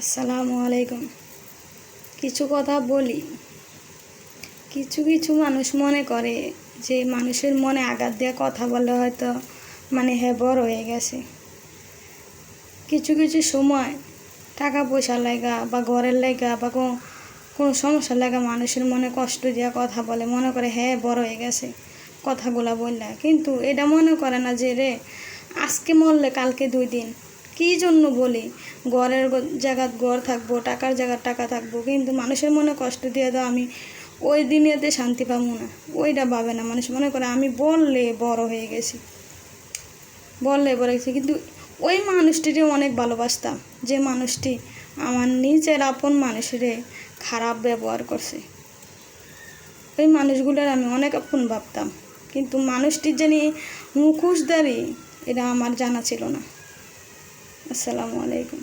আসসালামু আলাইকুম। কিছু কথা বলি। কিছু কিছু মানুষ মনে করে যে মানুষের মনে আঘাত দিয়ে কথা বললে হয়তো মানে বড় হয়ে গেছে। কিছু কিছু সময় টাকা পয়সা লাগা বা ঘরের লাগা বা কোনো কোনো সমস্যা লাগা মানুষের মনে কষ্ট দেওয়া কথা বলে, মনে করে হ্যাঁ বড় হয়ে গেছে, কথাগুলা বললে। কিন্তু এটা মনে করে না যে রে, আজকে মরলে কালকে দুই দিন। কী জন্য বলি? ঘরের জায়গাত ঘর থাকব, টাকার জায়গার টাকা থাকব, কিন্তু মানুষের মনে কষ্ট দিয়ে তো আমি ওই দিনেতে শান্তি পাবো না। ওইটা ভাবে না মানুষ। মনে করে আমি বললে বড় হয়ে গেছি। বললে বড় গেছি। কিন্তু ওই মানুষটিকে অনেক ভালোবাসতাম। যে মানুষটি আমার নিজের আপন মানুষেরে খারাপ ব্যবহার করছে। ওই মানুষগুলোর আমি অনেক আপন ভাবতাম। কিন্তু মানুষটির জানি মুখোশদারি এটা আমার জানা ছিল না। আসসালামু আলাইকুম।